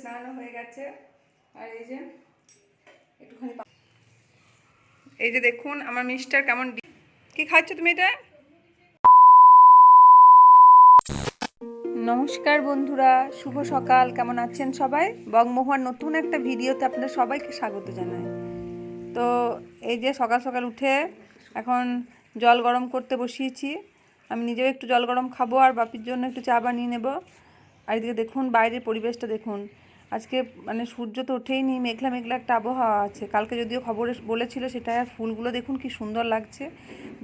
স্নানও হয়ে গেছে। আর এই যে একটুখানি এই যে দেখুন আমার মিস্টার কেমন কি খাচ্ছ তুমি এটা? নমস্কার বন্ধুরা, শুভ সকাল, কেমন আছেন সবাই? বংমোহন নতুন একটা ভিডিওতে আপনাদের সবাইকে স্বাগত জানাই। তো এই যে সকাল সকাল উঠে এখন জল গরম করতে বসিয়েছি। আমি নিজেও একটু জল গরম খাব আর বাপির জন্য একটু চা বানিয়ে নেব। আর এদিকে দেখুন, বাইরের পরিবেশটা দেখুন। আজকে মানে সূর্য তো ওঠেই নি, মেঘলা মেঘলা একটা আবহাওয়া আছে। কালকে যদিও খবরে বলেছিল সেটা, আর ফুলগুলো দেখুন কি সুন্দর লাগছে।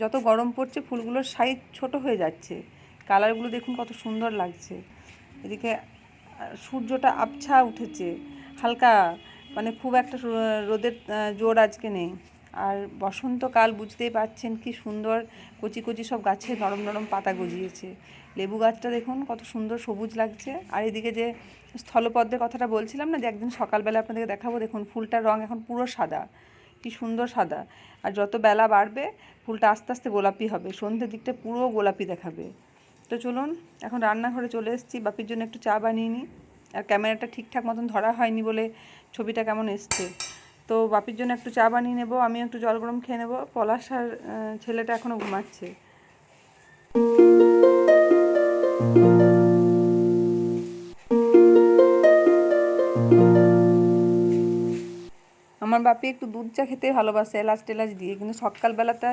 যত গরম পড়ছে, ফুলগুলোর সাইজ ছোট হয়ে যাচ্ছে। কালারগুলো দেখুন কত সুন্দর লাগছে। এদিকে সূর্যটা আবছা উঠেছে। হালকা মানে খুব একটা রোদের জোর আজকে নেই। আর বসন্তকাল বুঝতেই পাচ্ছেন কি সুন্দর কচি কচি সব গাছে নরম নরম পাতা গজিয়েছে। লেবু গাছটা দেখুন কত সুন্দর সবুজ লাগছে। আর এদিকে যে স্থলপদ্মের কথাটা বলছিলাম না যে একদিন সকালবেলা আপনাদেরকে দেখাবো। দেখুন, ফুলটার রং এখন পুরো সাদা। কি সুন্দর সাদা। আর যত বেলা বাড়বে, ফুলটা আস্তে আস্তে গোলাপি হবে। সন্ধ্যের দিকটা পুরো গোলাপি দেখাবে। তো চলুন, এখন রান্নাঘরে চলে এসেছি। বাপির জন্য একটু চা বানিয়ে নিই। আর ক্যামেরাটা ঠিকঠাক মতন ধরা হয়নি বলে ছবিটা কেমন এসছে। তো বাপির জন্য একটু চা বানিয়ে নেব। আমি একটু জল গরম খেয়ে নেব। পলাশ আর ছেলেটা এখনও ঘুমাচ্ছে। আমার বাপি একটু দুধ চা খেতে ভালোবাসে, এলাচ টেলাচ দিয়ে। কিন্তু সকালবেলাটা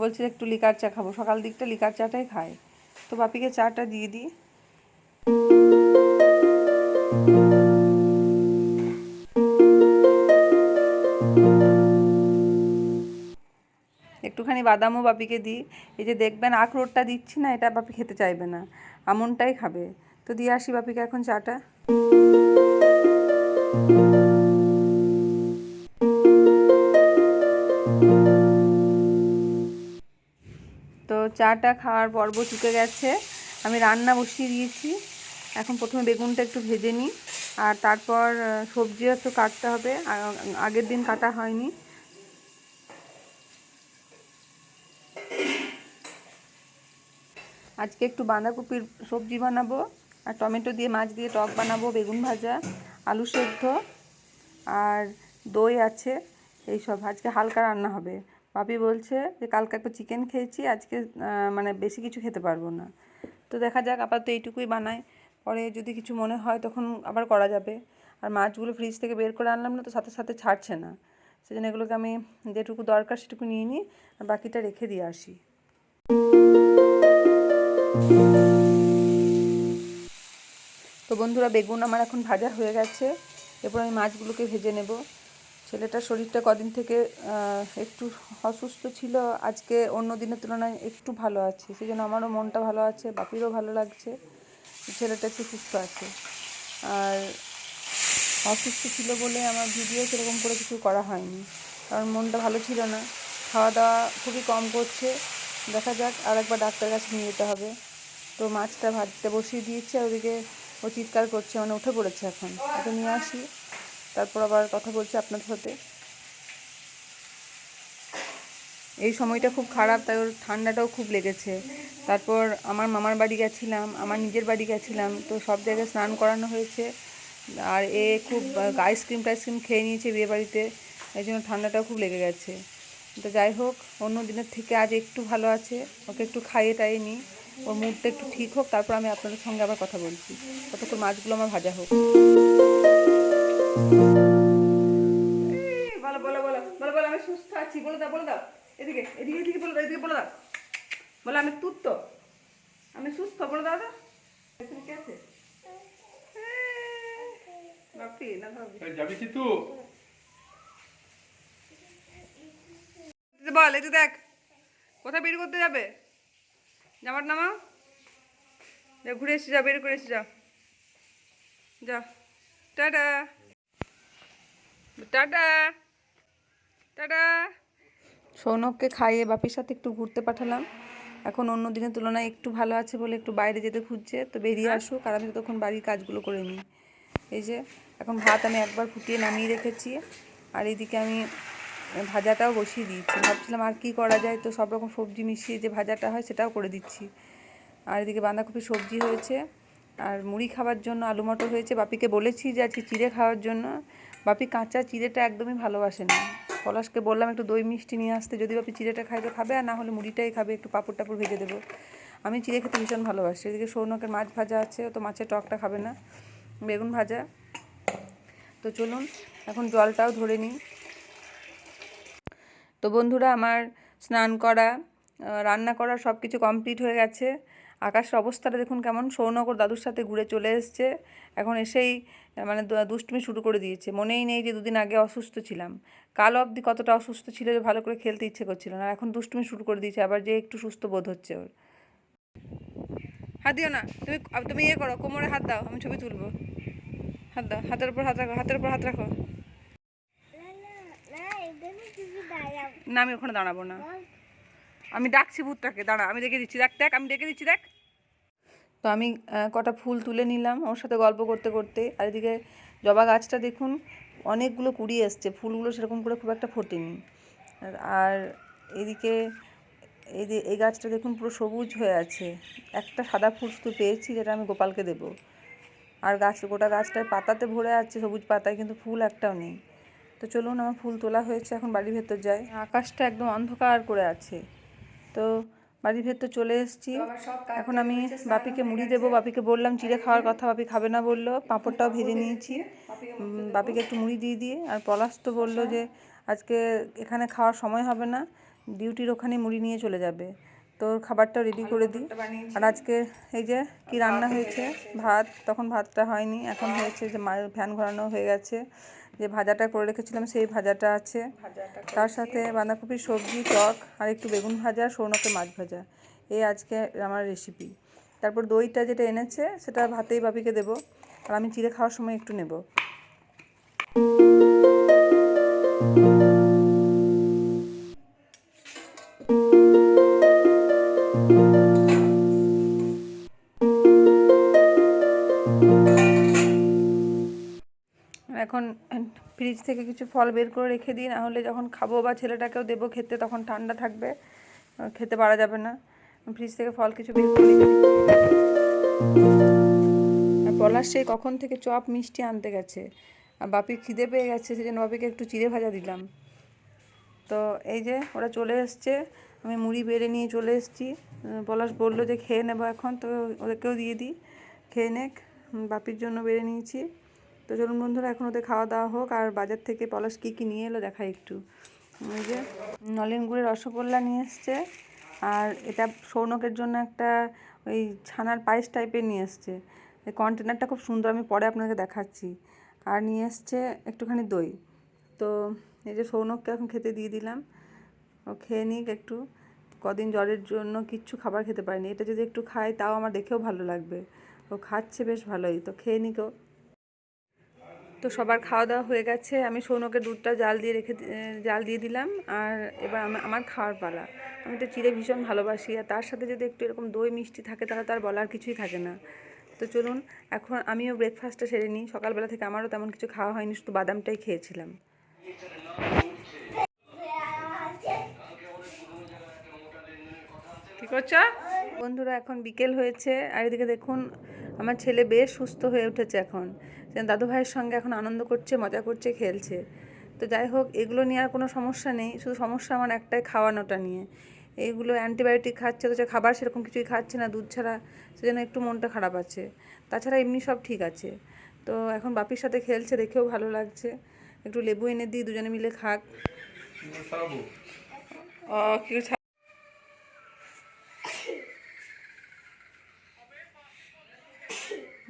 বলছে একটু লিকার চা খাব। সকাল দিকটা লিকার চাটাই খায়। তো বাপিকে চাটা দিয়ে দিই। একটুখানি বাদামও বাপিকে দিই। এই যে দেখবেন আখরোটটা দিচ্ছি না, এটা বাপি খেতে চাইবে না। আমনটাই খাবে। তো দিয়ে আসি বাপিকে এখন চাটা। চাটা খাওয়ার পর্ব চুকে গেছে। আমি রান্না বসিয়ে দিয়েছি। এখন প্রথমে বেগুনটা একটু ভেজে নিই। আর তারপর আহ, সবজিও একটু কাটতে হবে। আগের দিন কাটা হয়নি। আজকে একটু বাঁধাকপির সবজি বানাবো। আর টমেটো দিয়ে মাছ দিয়ে টক বানাবো বেগুন ভাজা আলু সেদ্ধ আর দই আছে। এই সব। আজকে হালকা রান্না হবে। পাপি বলছে যে, কালকে একটু চিকেন খেয়েছি, আজকে মানে বেশি কিছু খেতে পারব না। তো দেখা যাক, আপাতত এইটুকুই বানাই। পরে যদি কিছু মনে হয়, তখন আবার করা যাবে। আর মাছগুলো ফ্রিজ থেকে বের করে আনলাম না, তো সাথে সাথে ছাড়ছে না। সেজন্য এগুলোকে আমি যেটুকু দরকার সেটুকু নিয়ে নিই, আর বাকিটা রেখে দিয়ে আসি। তো বন্ধুরা, বেগুন আমার এখন ভাজা হয়ে গেছে। এরপর আমি মাছগুলোকে ভেজে নেব। ছেলেটার শরীরটা কদিন থেকে একটু অসুস্থ ছিল, আজকে অন্য দিনের তুলনায় একটু ভালো আছে। সেই জন্য আমারও মনটা ভালো আছে, বাপিরও ভালো লাগছে, ছেলেটা একটু সুস্থ আছে। আর অসুস্থ ছিল বলে আমার ভিডিও সেরকম করে কিছু করা হয়নি, কারণ মনটা ভালো ছিল না। খাওয়া দাওয়া খুবই কম করছে, দেখা যাক আর একবার ডাক্তার কাছে নিয়ে যেতে হবে। তো মাছটা ভাজতে বসিয়ে দিয়েছি, আর ওদিকে ও চিৎকার করছে মানে উঠে পড়েছে এখন। ওকে নিয়ে আসি। তারপর আবার কথা বলছি আপনাদের সাথে। এই সময়টা খুব খারাপ, তাই ওর ঠান্ডাটাও খুব লেগেছে। তারপর আমার মামার বাড়ি গেছিলাম, আমার নিজের বাড়ি গেছিলাম, তো সব জায়গায় স্নান করানো হয়েছে। আর এ খুব আইসক্রিম টাইসক্রিম খেয়ে নিয়েছে বিয়ে বাড়িতে, এই জন্য ঠান্ডাটাও খুব লেগে গেছে। তো যাই হোক, অন্য দিনের থেকে আজ একটু ভালো আছে, ওকে একটু খাইয়ে টাইয়ে নিই। ওর মুডটা একটু ঠিক হোক, তারপর আমি আপনাদের সঙ্গে আবার কথা বলছি। ততক্ষণ মাছগুলো আমার ভাজা হোক। বলো বলো বলো বলো বলো আমি সুস্থ আছি বলে দাও বলে দাও। এদিকে এদিকে এদিকে বলে দাও এদিকে বলে দাও। বলে আমি তুত্ত আমি সুস্থ বলে দাও তো এখানে কে আছে? বাপি না যাবি কি তুই? বল এই দেখ কোথায় বের করতে যাবে? জামার নামা? যা ঘুরে এসে যা বের করে এসে যা। যা টাটা। টাটা। টাটা। সৌনককে খাইয়ে বাপির সাথে একটু ঘুরতে পাঠালাম। এখন অন্য দিনের তুলনায় একটু ভালো আছে বলে একটু বাইরে যেতে খুঁজছে। তো বেরিয়ে আসুক আর আমি তখন বাড়ির কাজগুলো করে নিই। এই যে এখন ভাত আমি একবার ফুটিয়ে নামিয়ে রেখেছি। আর এদিকে আমি ভাজাটাও বসিয়ে দিয়েছি। ভাবছিলাম আর কি করা যায়? তো সব রকম সবজি মিশিয়ে যে ভাজাটা হয় সেটাও করে দিচ্ছি। আর এদিকে বাঁধাকপি সবজি হয়েছে। আর মুড়ি খাওয়ার জন্য আলু মটর হয়েছে। বাপিকে বলেছি যে আজকে চিড়ে খাওয়ার জন্য। বাপি কাঁচা চিড়েটা একদমই ভালোবাসে না। পলাশকে বললাম, একটু দই মিষ্টি নিয়ে আসতে। যদি বাপি চিড়েটা খাই তো খাবে, আর না হলে মুড়িটাই খাবে। একটু পাঁপড় টাপড় ভেজে দেবো। আমি চিড়ে খেতে ভীষণ ভালোবাসি। এদিকে সৌনকের মাছ ভাজা আছে তো মাছের টকটা খাবে না। বেগুন ভাজা। তো চলুন, এখন জলটাও ধরে নিই। তো বন্ধুরা, আমার স্নান করা রান্না করা সব কিছু কমপ্লিট হয়ে গেছে। আকাশের অবস্থাটা দেখুন কেমন। সৌনকর দাদুর সাথে ঘুরে চলে এসছে। এখন এসেই মানে দুষ্টুমি শুরু করে দিয়েছে। মনেই নেই যে দুদিন আগে অসুস্থ ছিলাম। কাল অবধি কতটা অসুস্থ ছিল যে ভালো করে খেলতে ইচ্ছে করছিল না। এখন দুষ্টুমি শুরু করে দিয়েছে, আবার যে একটু সুস্থ বোধ হচ্ছে ওর। হাত দিও না। তুমি তুমি ইয়ে করো, কোমরে হাত দাও, আমি ছবি তুলবো। হাত দাও, হাতের উপর হাত রাখো, হাতের উপর হাত রাখো। না, আমি ওখানে দাঁড়াবো না। আমি ডাকছি ভূতটাকে, দাঁড়া, আমি ডেকে দিচ্ছি। দেখ দেখ, আমি ডেকে দিচ্ছি, দেখ। তো আমি কটা ফুল তুলে নিলাম ওর সাথে গল্প করতে করতে। আর এদিকে জবা গাছটা দেখুন, অনেকগুলো কুড়ি এসছে, ফুলগুলো সেরকম করে খুব একটা ফোটেনি। আর- এদিকে এই যে এই গাছটা দেখুন পুরো সবুজ হয়ে আছে। একটা সাদা ফুল শুধু পেয়েছি যেটা আমি গোপালকে দেবো। আর গাছ, গোটা গাছটায় পাতাতে ভরে আছে, সবুজ পাতায়, কিন্তু ফুল একটাও নেই। তো চলুন, আমার ফুল তোলা হয়েছে, এখন বাড়ির ভেতর যাই। আকাশটা একদম অন্ধকার করে আছে। তো বাড়ির ভেতর চলে এসেছি। এখন আমি বাপিকে মুড়ি দেবো বাপিকে বললাম চিড়ে খাওয়ার কথা বাপি খাবে না বলল। পাঁপড়টাও ভেজে নিয়েছি। বাপিকে একটু মুড়ি দিয়ে দিয়ে আর পলাশ তো বলল যে আজকে এখানে খাওয়ার সময় হবে না ডিউটির ওখানে মুড়ি নিয়ে চলে যাবে। তো ওর খাবারটা রেডি করে দিই আর আজকে এই যে কি রান্না হয়েছে? ভাত তখন ভাতটা হয়নি এখন হয়েছে যে মায়ের ফ্যান ঘোরানো হয়ে গেছে। যে ভাজাটা করে রেখেছিলাম সেই ভাজাটা আছে। তার সাথে বাঁধাকপির সবজি টক আর একটু বেগুন ভাজা সৌনকে মাছ ভাজা। এই আজকে আমার রেসিপি তারপর দইটা যেটা এনেছে সেটা ভাতেই বাপিকে দেবো। আর আমি চিড়ে খাওয়ার সময় একটু নেব। এখন ফ্রিজ থেকে কিছু ফল বের করে রেখে দিই, না হলে যখন খাব বা ছেলেটাকেও দেবো খেতে, তখন ঠান্ডা থাকবে খেতে পারা যাবে না। ফ্রিজ থেকে ফল কিছু বের করে আর পলাশ সেই কখন থেকে চপ মিষ্টি আনতে গেছে। আর বাপি খিদে পেয়ে গেছে সেই জন্য বাপিকে একটু চিড়ে ভাজা দিলাম। তো এই যে ওরা চলে এসছে, আমি মুড়ি বেড়ে নিয়ে চলে এসেছি। পলাশ বলল যে খেয়ে নেব এখন, তো ওদেরকেও দিয়ে দিই। খেয়ে নেক, বাপির জন্য বেড়ে নিয়েছি। তো চলুন বন্ধুরা, এখন ওদের খাওয়া দাওয়া হোক আর বাজার থেকে পলাশ কী কী নিয়ে এলো দেখাই একটু। ওই যে নলেন গুড়ের রসগোল্লা নিয়ে এসছে আর এটা সৌনকের জন্য একটা ওই ছানার পায়েস টাইপের নিয়ে এসছে। এই কন্টেনারটা খুব সুন্দর, আমি পরে আপনাকে দেখাচ্ছি। আর নিয়ে এসছে একটুখানি দই। তো এই যে সৌনককে এখন খেতে দিয়ে দিলাম। ও খেয়ে নিক একটু। কদিন জ্বরের জন্য কিচ্ছু খাবার খেতে পারেনি। এটা যদি একটু খায়, তাও আমার দেখেও ভালো লাগবে। ও খাচ্ছে বেশ ভালোই। তো খেয়ে নিক তো সবার খাওয়া দাওয়া হয়ে গেছে। আমি সৌনকের দুধটা জাল দিয়ে রেখে জাল দিয়ে দিলাম। আর এবার আমা- আমার খাওয়ার পালা। আমি তো চিড়ে ভীষণ ভালোবাসি। আর তার সাথে যদি একটু এরকম দই মিষ্টি থাকে, তাহলে তার বলার কিছুই থাকে না। তো চলুন, এখন আমিও ব্রেকফাস্টটা সেরে নিই। সকালবেলা থেকে আমারও তেমন কিছু খাওয়া হয়নি, শুধু বাদামটাই খেয়েছিলাম। কি করছ? বন্ধুরা, এখন বিকেল হয়েছে। আর এদিকে দেখুন, আমার ছেলে বেশ সুস্থ হয়ে উঠেছে এখন। দাদু ভাইয়ের সঙ্গে এখন আনন্দ করছে, মজা করছে, খেলছে। তো যাই হোক, এগুলো নিয়ে আর কোনো সমস্যা নেই। শুধু সমস্যা আমার একটাই খাওয়ানোটা নিয়ে। এইগুলো অ্যান্টিবায়োটিক খাচ্ছে তো খাবার সেরকম কিছুই খাচ্ছে না, দুধ ছাড়া। সেজন্য একটু মনটা খারাপ আছে। তাছাড়া এমনি সব ঠিক আছে। তো এখন বাপির সাথে খেলছে, দেখেও ভালো লাগছে। একটু লেবু এনে দিই, দুজনে মিলে খাক।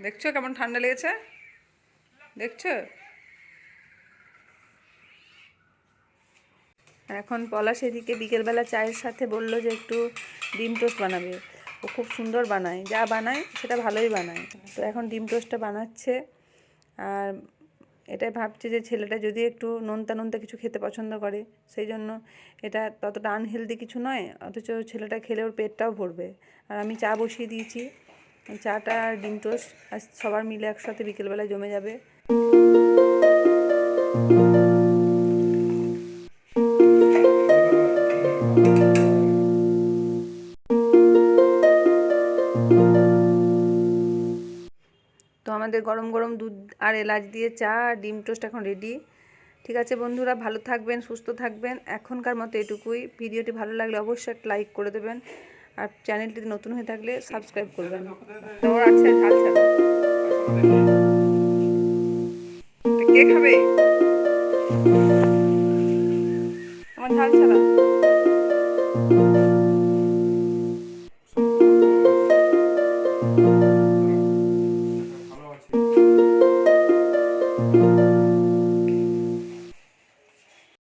দেখছ কেমন ঠান্ডা লেগেছে? দেখছ? এখন পলাশ এদিকে বিকেলবেলা চায়ের সাথে বলল যে একটু ডিম টোস্ট বানাবে। ও খুব সুন্দর বানায়। যা বানায়, সেটা ভালোই বানায়। তো এখন ডিম টোস্টটা বানাচ্ছে। আর এটাই ভাবছে যে ছেলেটা যদি একটু নোনতা নোনতা কিছু খেতে পছন্দ করে, সেই জন্য এটা ততটা আনহেলদি কিছু নয়, অথচ ছেলেটা খেলে ওর পেটটাও ভরবে। আর আমি চা বসিয়ে দিয়েছি। চাটা আর ডিম টোস্ট আর সবার মিলে একসাথে বিকেলবেলায় জমে যাবে। আমাদের গরম গরম দুধ আর এলাচ দিয়ে চা আর ডিম টোস্ট এখন রেডি ঠিক আছে বন্ধুরা, ভালো থাকবেন, সুস্থ থাকবেন। এখনকার মতো এটুকুই। ভিডিওটি ভালো লাগলে অবশ্যই একটা লাইক করে দেবেন। আর চ্যানেলটিতে নতুন হয়ে থাকলে সাবস্ক্রাইব করবেন। তো কে খাবে? আমার ঝাল ছাড়া।